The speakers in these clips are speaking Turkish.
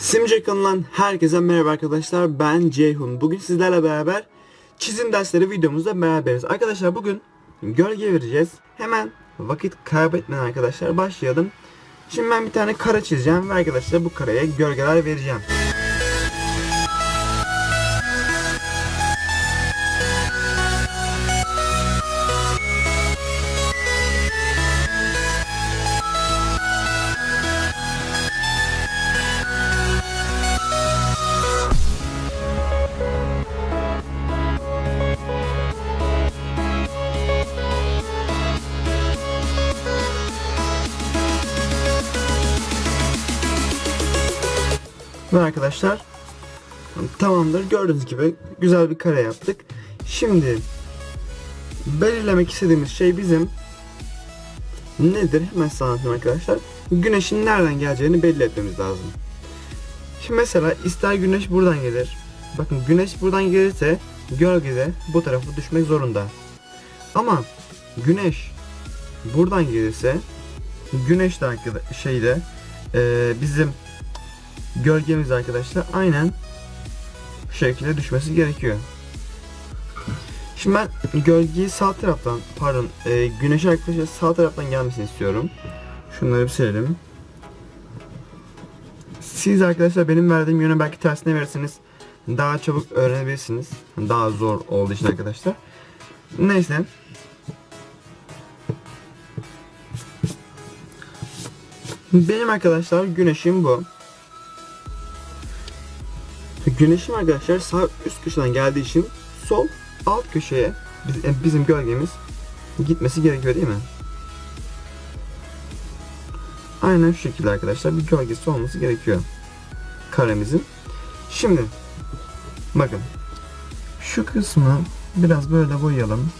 Simce kanalından herkese merhaba arkadaşlar. Ben Ceyhun. Bugün sizlerle beraber çizim dersleri videomuzda beraberiz. Arkadaşlar bugün gölge vereceğiz. Hemen vakit kaybetmeden arkadaşlar başlayalım. Şimdi ben bir tane kare çizeceğim ve arkadaşlar bu kareye gölgeler vereceğim. Ve arkadaşlar tamamdır. Gördüğünüz gibi güzel bir kare yaptık. Şimdi belirlemek istediğimiz şey bizim nedir? Hemen size anlatayım arkadaşlar. Güneşin nereden geleceğini belli etmemiz lazım. Şimdi mesela ister güneş buradan gelir. Bakın güneş buradan gelirse gölge de bu tarafa düşmek zorunda. Ama güneş buradan gelirse güneş de şeyde eee, bizim gölgemiz arkadaşlar aynen bu şekilde düşmesi gerekiyor. Şimdi ben gölgeyi sağ taraftan pardon e, güneşi arkadaşlar sağ taraftan gelmesini istiyorum. Şunları bir silelim. Siz arkadaşlar benim verdiğim yöne belki tersine verirsiniz. Daha çabuk öğrenebilirsiniz. Daha zor olduğu için arkadaşlar. Neyse. Benim arkadaşlar güneşim bu. Güneşim arkadaşlar sağ üst köşeden geldiği için sol alt köşeye e, bizim gölgemiz gitmesi gerekiyor değil mi? Aynen şu şekilde arkadaşlar bir gölgesi olması gerekiyor karemizin. Şimdi bakın şu kısmı biraz böyle boyayalım.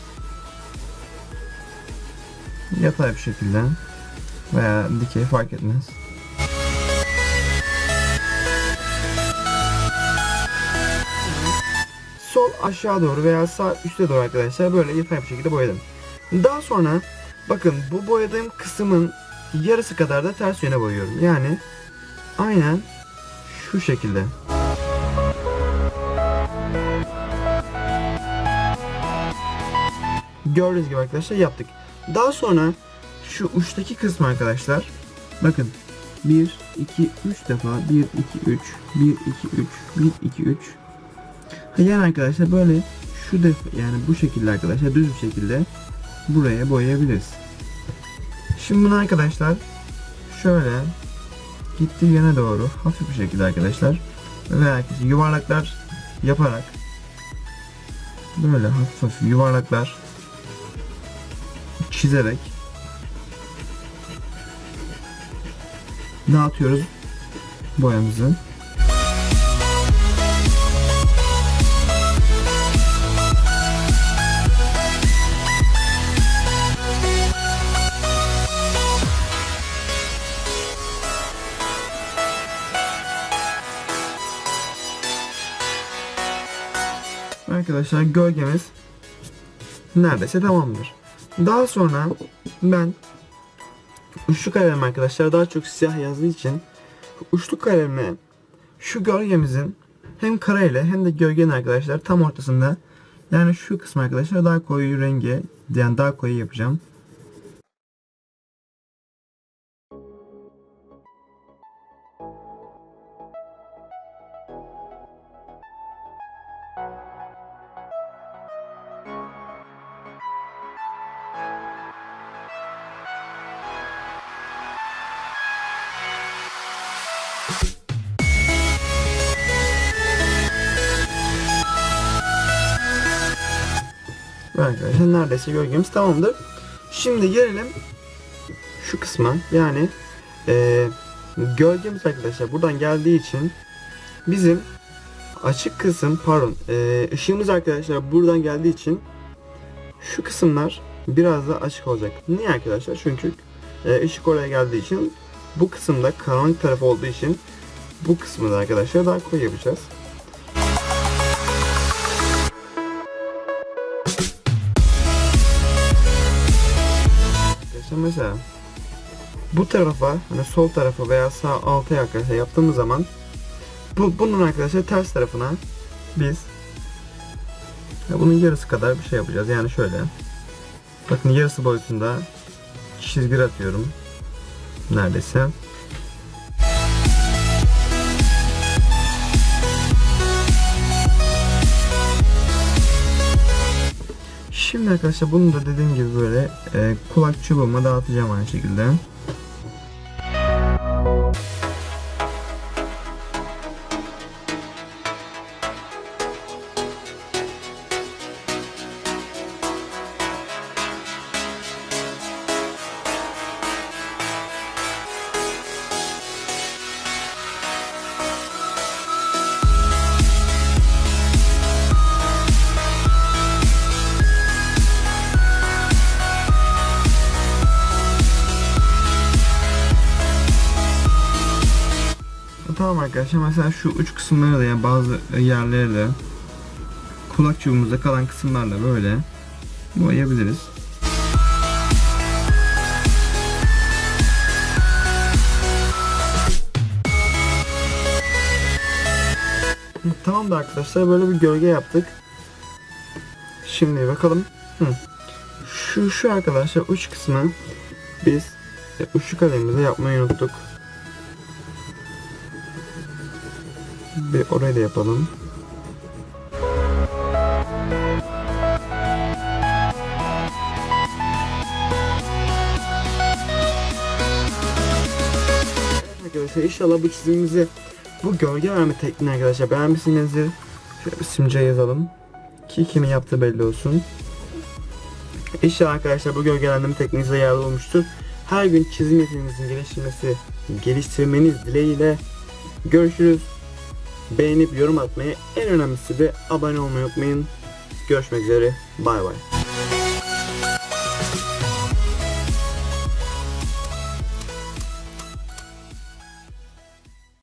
Yatay bir şekilde veya dikey fark etmez. Sol aşağı doğru veya sağ üste doğru arkadaşlar böyle yatay bir şekilde boyadım. Daha sonra bakın bu boyadığım kısmın yarısı kadar da ters yöne boyuyorum. Yani aynen şu şekilde. Gördüğünüz gibi arkadaşlar yaptık. Daha sonra şu uçtaki kısmı arkadaşlar bakın 1 2 3 defa 1 2 3 1 2 3 1 2 3 yani arkadaşlar böyle şu def yani bu şekilde arkadaşlar düz bir şekilde buraya boyayabiliriz. Şimdi bunu arkadaşlar şöyle gittiği yöne doğru hafif bir şekilde arkadaşlar ve yuvarlaklar yaparak böyle hafif hafif yuvarlaklar çizerek dağıtıyoruz boyamızı. Arkadaşlar gölgemiz neredeyse tamamdır. Daha sonra ben uçlu kalem arkadaşlar daha çok siyah yazdığı için uçlu kalemle şu gölgemizin hem kareyle hem de gölgenin arkadaşlar tam ortasında yani şu kısmı arkadaşlar daha koyu rengi yani daha koyu yapacağım. Arkadaşlar neredeyse gölgemiz tamamdır. Şimdi gelelim şu kısma yani eee, gölgemiz arkadaşlar buradan geldiği için bizim açık kısım pardon eee, ışığımız arkadaşlar buradan geldiği için şu kısımlar biraz da açık olacak. Niye arkadaşlar? Çünkü eee, ışık oraya geldiği için bu kısımda karanlık tarafı olduğu için bu kısmı da arkadaşlar daha koyu yapacağız. Mesela bu tarafa hani sol tarafa veya sağ alta arkadaşlar yaptığımız zaman Bu, bunun arkadaşlar ters tarafına biz bunun yarısı kadar bir şey yapacağız. Yani şöyle. Bakın yarısı boyutunda çizgi atıyorum. Neredeyse. Şimdi arkadaşlar bunu da dediğim gibi böyle e, kulak çubuğuma dağıtacağım aynı şekilde. Tamam arkadaşlar mesela şu uç kısımları da yani bazı yerleri de kulak çubuğumuzda kalan kısımlarla böyle boyayabiliriz. Tamam da arkadaşlar böyle bir gölge yaptık. Şimdi bakalım. Hı. Şu şu arkadaşlar uç kısmı biz uçlu kalemimize yapmayı unuttuk. Bir orayı da yapalım. Arkadaşlar inşallah bu çizimimizi bu gölge verme tekniğini arkadaşlar beğenmişsinizdir. Şöyle bir simce yazalım. Ki kimin yaptığı belli olsun. İnşallah arkadaşlar bu gölgelendirme tekniğinize yararlı olmuştur. Her gün çizim yeteneğinizin geliştirmesi, geliştirmeniz dileğiyle görüşürüz. Beğenip yorum atmayı, en önemlisi de abone olmayı unutmayın. Görüşmek üzere. Bay bay.